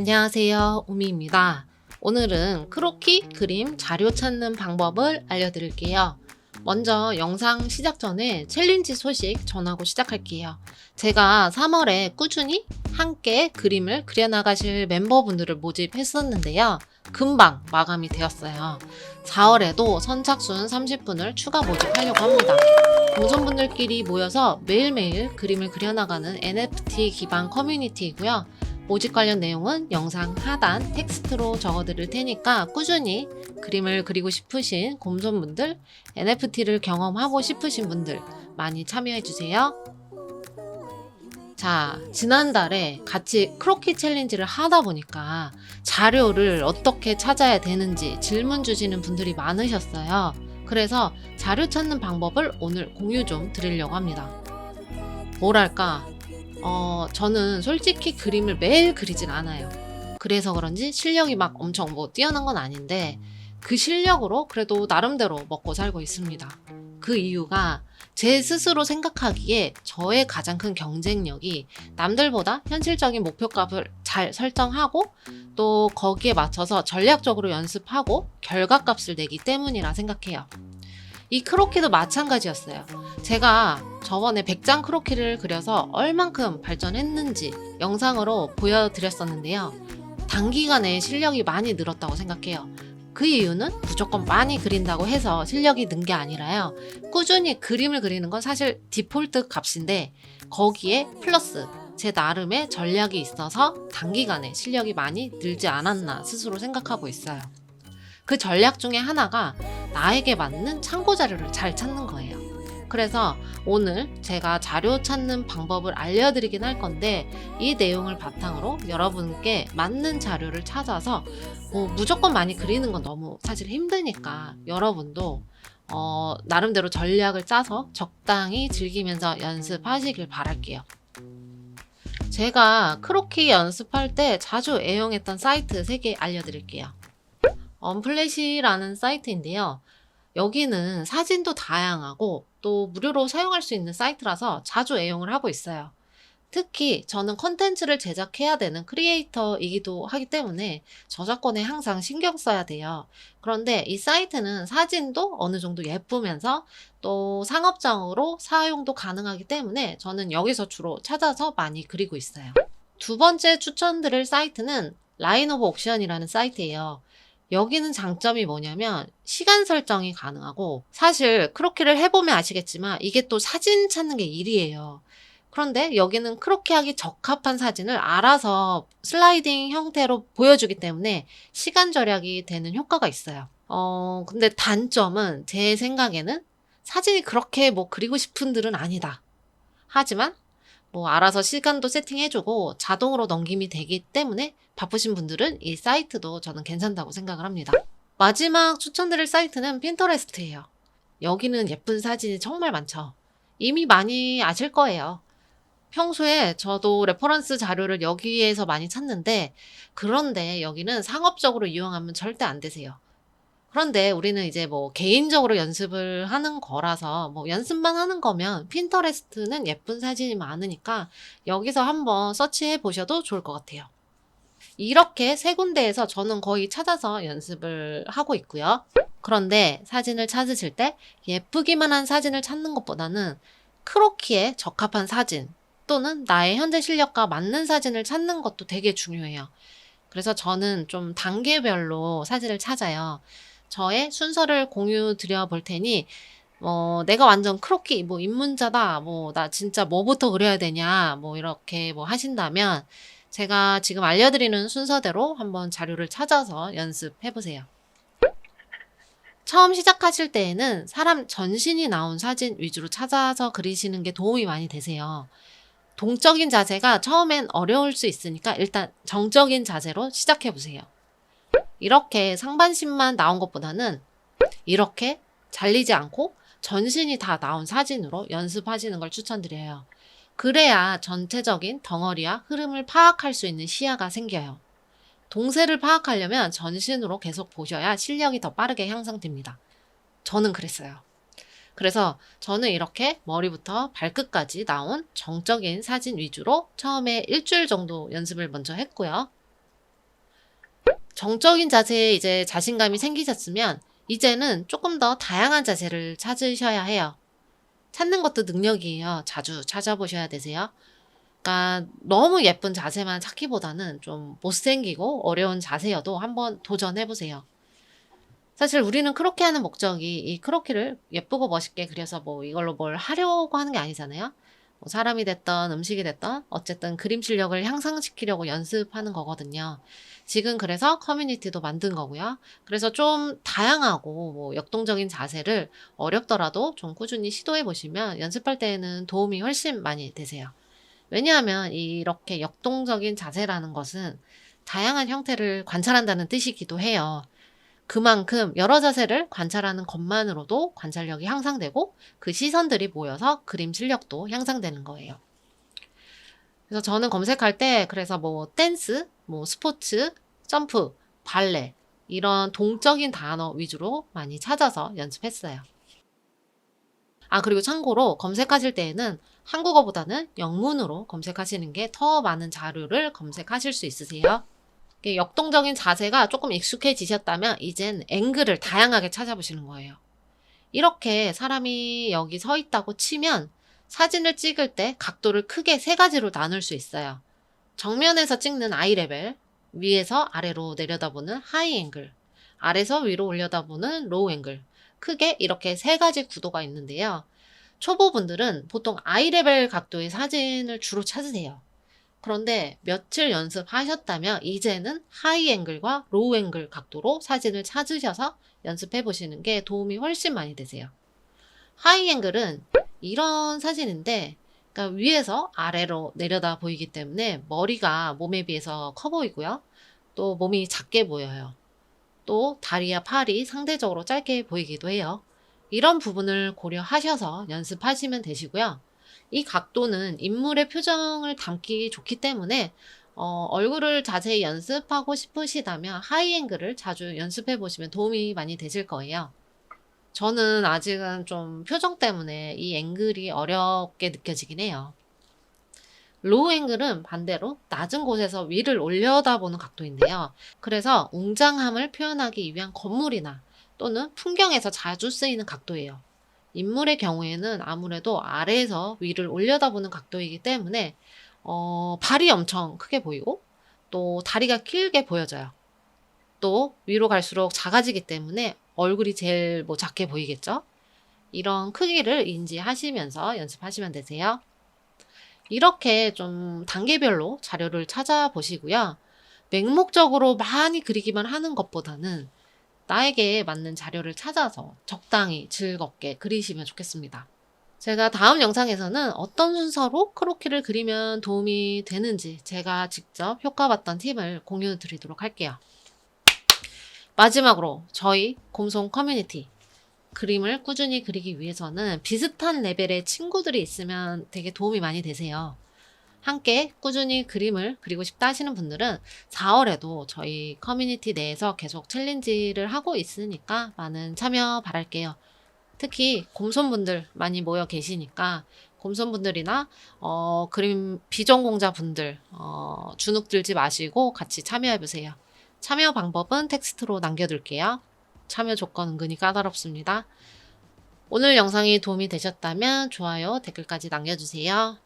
안녕하세요. 우미입니다. 오늘은 크로키 그림 자료 찾는 방법을 알려드릴게요. 먼저 영상 시작 전에 챌린지 소식 전하고 시작할게요. 제가 3월에 꾸준히 함께 그림을 그려나가실 멤버분들을 모집했었는데요. 금방 마감이 되었어요. 4월에도 선착순 30분을 추가 모집하려고 합니다. 공선분들끼리 모여서 매일매일 그림을 그려나가는 NFT 기반 커뮤니티이고요. 모집 관련 내용은 영상 하단 텍스트로 적어드릴 테니까 꾸준히 그림을 그리고 싶으신 곰손분들, NFT를 경험하고 싶으신 분들 많이 참여해주세요. 자, 지난달에 같이 크로키 챌린지를 하다 보니까 자료를 어떻게 찾아야 되는지 질문 주시는 분들이 많으셨어요. 그래서 자료 찾는 방법을 오늘 공유 좀 드리려고 합니다. 뭐랄까, 어, 저는 솔직히 그림을 매일 그리진 않아요. 그래서 그런지 실력이 막 엄청 뭐 뛰어난 건 아닌데 그 실력으로 그래도 나름대로 먹고 살고 있습니다. 그 이유가 제 스스로 생각하기에 저의 가장 큰 경쟁력이 남들보다 현실적인 목표값을 잘 설정하고 또 거기에 맞춰서 전략적으로 연습하고 결과값을 내기 때문이라 생각해요. 이 크로키도 마찬가지였어요. 제가 저번에 100장 크로키를 그려서 얼만큼 발전했는지 영상으로 보여드렸었는데요. 단기간에 실력이 많이 늘었다고 생각해요. 그 이유는 무조건 많이 그린다고 해서 실력이 는 게 아니라요. 꾸준히 그림을 그리는 건 사실 디폴트 값인데 거기에 플러스 제 나름의 전략이 있어서 단기간에 실력이 많이 늘지 않았나 스스로 생각하고 있어요. 그 전략 중에 하나가 나에게 맞는 참고 자료를 잘 찾는 거예요. 그래서 오늘 제가 자료 찾는 방법을 알려드리긴 할 건데 이 내용을 바탕으로 여러분께 맞는 자료를 찾아서 뭐 무조건 많이 그리는 건 너무 사실 힘드니까 여러분도 어, 나름대로 전략을 짜서 적당히 즐기면서 연습하시길 바랄게요. 제가 크로키 연습할 때 자주 애용했던 사이트 3개 알려드릴게요. 언플래시라는 사이트인데요. 여기는 사진도 다양하고 또 무료로 사용할 수 있는 사이트라서 자주 애용을 하고 있어요. 특히 저는 컨텐츠를 제작해야 되는 크리에이터이기도 하기 때문에 저작권에 항상 신경 써야 돼요. 그런데 이 사이트는 사진도 어느 정도 예쁘면서 또 상업적으로 사용도 가능하기 때문에 저는 여기서 주로 찾아서 많이 그리고 있어요. 두 번째 추천드릴 사이트는 라인 오브 옥션이라는 사이트예요. 여기는 장점이 뭐냐면 시간 설정이 가능하고 사실 크로키를 해보면 아시겠지만 이게 또 사진 찾는 게 일이에요. 그런데 여기는 크로키 하기 적합한 사진을 알아서 슬라이딩 형태로 보여주기 때문에 시간 절약이 되는 효과가 있어요. 어, 근데 단점은 제 생각에는 사진이 그렇게 뭐 그리고 싶은 들은 아니다. 하지만 뭐 알아서 시간도 세팅해주고 자동으로 넘김이 되기 때문에 바쁘신 분들은 이 사이트도 저는 괜찮다고 생각을 합니다. 마지막 추천드릴 사이트는 핀터레스트예요. 여기는 예쁜 사진이 정말 많죠. 이미 많이 아실 거예요. 평소에 저도 레퍼런스 자료를 여기에서 많이 찾는데 그런데 여기는 상업적으로 이용하면 절대 안 되세요. 그런데 우리는 이제 뭐 개인적으로 연습을 하는 거라서 뭐 연습만 하는 거면 핀터레스트는 예쁜 사진이 많으니까 여기서 한번 서치해 보셔도 좋을 것 같아요. 이렇게 세 군데에서 저는 거의 찾아서 연습을 하고 있고요. 그런데 사진을 찾으실 때 예쁘기만 한 사진을 찾는 것보다는 크로키에 적합한 사진 또는 나의 현재 실력과 맞는 사진을 찾는 것도 되게 중요해요. 그래서 저는 좀 단계별로 사진을 찾아요. 저의 순서를 공유 드려 볼 테니 어, 내가 완전 크로키 뭐 입문자다 뭐 나 진짜 뭐부터 그려야 되냐 뭐 이렇게 뭐 하신다면 제가 지금 알려드리는 순서대로 한번 자료를 찾아서 연습해 보세요. 처음 시작하실 때에는 사람 전신이 나온 사진 위주로 찾아서 그리시는 게 도움이 많이 되세요. 동적인 자세가 처음엔 어려울 수 있으니까 일단 정적인 자세로 시작해 보세요. 이렇게 상반신만 나온 것보다는 이렇게 잘리지 않고 전신이 다 나온 사진으로 연습하시는 걸 추천드려요. 그래야 전체적인 덩어리와 흐름을 파악할 수 있는 시야가 생겨요. 동세를 파악하려면 전신으로 계속 보셔야 실력이 더 빠르게 향상됩니다. 저는 그랬어요. 그래서 저는 이렇게 머리부터 발끝까지 나온 정적인 사진 위주로 처음에 일주일 정도 연습을 먼저 했고요. 정적인 자세에 이제 자신감이 생기셨으면 이제는 조금 더 다양한 자세를 찾으셔야 해요. 찾는 것도 능력이에요. 자주 찾아보셔야 되세요. 그러니까 너무 예쁜 자세만 찾기보다는 좀 못생기고 어려운 자세여도 한번 도전해 보세요. 사실 우리는 크로키 하는 목적이 이 크로키를 예쁘고 멋있게 그려서 뭐 이걸로 뭘 하려고 하는 게 아니잖아요. 뭐 사람이 됐던 음식이 됐던 어쨌든 그림 실력을 향상시키려고 연습하는 거거든요. 지금 그래서 커뮤니티도 만든 거고요. 그래서 좀 다양하고 뭐 역동적인 자세를 어렵더라도 좀 꾸준히 시도해 보시면 연습할 때에는 도움이 훨씬 많이 되세요. 왜냐하면 이렇게 역동적인 자세라는 것은 다양한 형태를 관찰한다는 뜻이기도 해요. 그만큼 여러 자세를 관찰하는 것만으로도 관찰력이 향상되고 그 시선들이 모여서 그림 실력도 향상되는 거예요. 그래서 저는 검색할 때 그래서 뭐 댄스, 뭐 스포츠, 점프, 발레 이런 동적인 단어 위주로 많이 찾아서 연습했어요. 아, 그리고 참고로 검색하실 때에는 한국어보다는 영문으로 검색하시는 게 더 많은 자료를 검색하실 수 있으세요. 역동적인 자세가 조금 익숙해지셨다면 이젠 앵글을 다양하게 찾아보시는 거예요. 이렇게 사람이 여기 서 있다고 치면 사진을 찍을 때 각도를 크게 세 가지로 나눌 수 있어요. 정면에서 찍는 아이 레벨, 위에서 아래로 내려다보는 하이 앵글, 아래서 위로 올려다보는 로우 앵글. 크게 이렇게 세 가지 구도가 있는데요. 초보분들은 보통 아이 레벨 각도의 사진을 주로 찾으세요. 그런데 며칠 연습하셨다면 이제는 하이 앵글과 로우 앵글 각도로 사진을 찾으셔서 연습해 보시는 게 도움이 훨씬 많이 되세요. 하이 앵글은 이런 사진인데 그러니까 위에서 아래로 내려다 보이기 때문에 머리가 몸에 비해서 커 보이고요. 또 몸이 작게 보여요. 또 다리와 팔이 상대적으로 짧게 보이기도 해요. 이런 부분을 고려하셔서 연습하시면 되시고요. 이 각도는 인물의 표정을 담기 좋기 때문에 어, 얼굴을 자세히 연습하고 싶으시다면 하이앵글을 자주 연습해 보시면 도움이 많이 되실 거예요. 저는 아직은 좀 표정 때문에 이 앵글이 어렵게 느껴지긴 해요. 로우 앵글은 반대로 낮은 곳에서 위를 올려다보는 각도인데요. 그래서 웅장함을 표현하기 위한 건물이나 또는 풍경에서 자주 쓰이는 각도예요. 인물의 경우에는 아무래도 아래에서 위를 올려다보는 각도이기 때문에 어, 발이 엄청 크게 보이고 또 다리가 길게 보여져요. 또 위로 갈수록 작아지기 때문에 얼굴이 제일 뭐 작게 보이겠죠? 이런 크기를 인지하시면서 연습하시면 되세요. 이렇게 좀 단계별로 자료를 찾아보시고요. 맹목적으로 많이 그리기만 하는 것보다는 나에게 맞는 자료를 찾아서 적당히 즐겁게 그리시면 좋겠습니다. 제가 다음 영상에서는 어떤 순서로 크로키를 그리면 도움이 되는지 제가 직접 효과봤던 팁을 공유 드리도록 할게요. 마지막으로 저희 곰송 커뮤니티 그림을 꾸준히 그리기 위해서는 비슷한 레벨의 친구들이 있으면 되게 도움이 많이 되세요. 함께 꾸준히 그림을 그리고 싶다 하시는 분들은 4월에도 저희 커뮤니티 내에서 계속 챌린지를 하고 있으니까 많은 참여 바랄게요. 특히 곰손분들 많이 모여 계시니까 곰손분들이나 어, 그림 비전공자 분들 어, 주눅 들지 마시고 같이 참여해 보세요. 참여 방법은 텍스트로 남겨둘게요. 참여 조건 은근히 까다롭습니다. 오늘 영상이 도움이 되셨다면 좋아요, 댓글까지 남겨주세요.